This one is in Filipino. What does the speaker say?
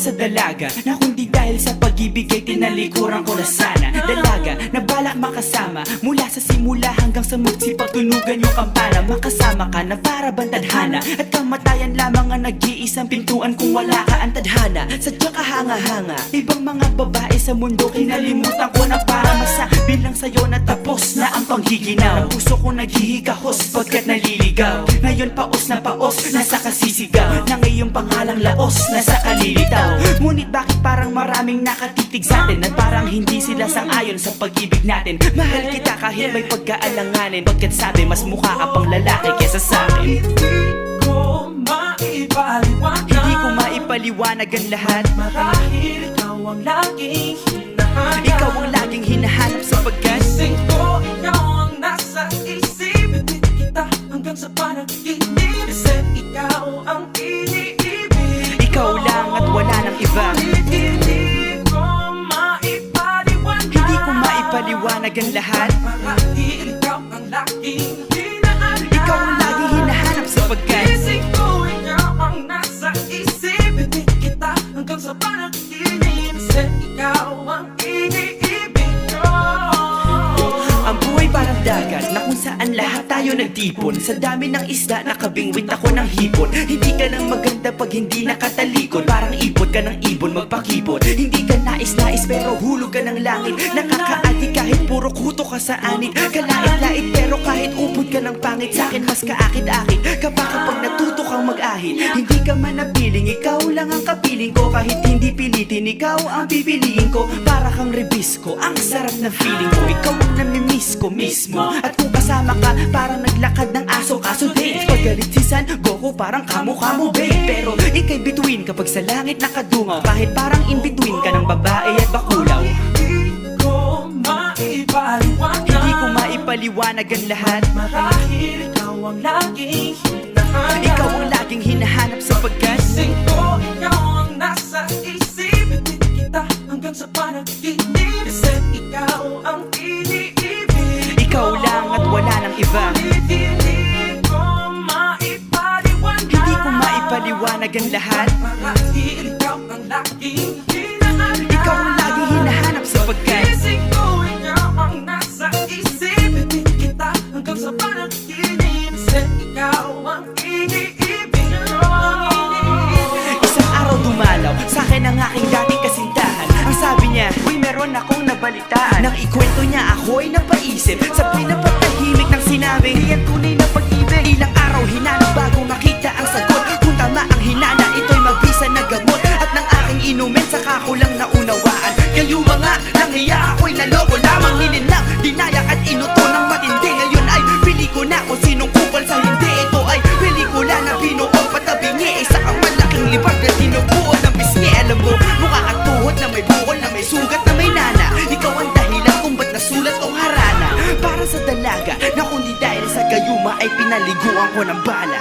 sa dalaga Na kundi dahil sa pag-ibig ay tinalikuran ko na sana. Dalaga na balak makasama Mula sa hanggang sa magsipagtunugan yung kampana. Makasama ka na para bang tadhana. At kamatayan lamang ang nag-iisang pintuan Kung wala ka ang tadhana. Sadyang kahanga-hanga. Ibang mga babae sa mundo Kinalimutan ko na para masabi lang sa'yo na tapos na ang panggiginaw Ang puso ko naghihikahos pagkat naliligaw. Ngayon paos na paos, nasa kasisigaw. Na ngayong pangalang laos, nasa kalilitaw. Ngunit bakit parang maraming nakatitig sa atin At parang hindi sila sang-ayon sa pag-ibig natin. Mahal kita kahit may pagkaalanganin. Pagkat sabi mas mukha ka pang lalaki kesa sa akin? Hindi ko maipaliwanag ang lahat. Marahil ikaw ang laging maipaliwanag ang lahat. Marahil ikaw ang laging hinahanap Ikaw ang laging hinahanap sapagkat Gising ko, tayo nagtipon. Sa dami ng isda nakabingwit ako ng hipon. Hindi ka nang maganda pag hindi nakatalikod. Parang ipot ka ng ibon magpakipot Hindi ka nais-nais pero hulog ka ng langit. Nakakaati kahit puro kuto ka sa anit. Kalait-lait pero kahit upod ka ng pangit Sa akin mas kaakit-akit. Kapag kapag natuto kang mag-ahit? Hindi ka man napiling, ikaw lang ang kapiling ko. Kahit hindi pilitin, ikaw ang pipiliin ko. Para kang rebisco, ang sarap ng feeling ko. Ikaw ang namimiss ko mismo. At kung kasama ka, parang naglakad ng aso. Kaso date, paggalit si San Goku Parang kamo-kamo babe. Pero ikay between kapag sa langit nakadungaw. Kahit parang in between ka ng babae at bakulaw. Hindi ko maipaliwanag Hindi ko maipaliwanag ang lahat. Marahil ikaw ang laging hinahanap. Ikaw ang laging hinahanap sapagkat Gising wala nang iba. Hindi ko maipaliwanag ang lahat. Marahil ikaw ang laging hinahanap nasa isip kita hanggang sa panaginip Kasi ikaw ang iniibig Isang dumalaw sa akin ang aking dating kasintahan. Ang sabi niya, Uy meron akong nabalitaan. Nang ikwento niya ako'y napaisip Sa pinapatahimik ng sinabi Di yan tunay na pag-ibig Ilang araw hinanap bago makita ang sagot. Kung tama ang hinana, ito'y mabisa na gamot. At ng aking inumin, saka ko lang naunawaan. Kayo mga nanghiya ako'y naloko. Lamang Nilinlang, dinayak at inuto ng pinaliguan ko ng bala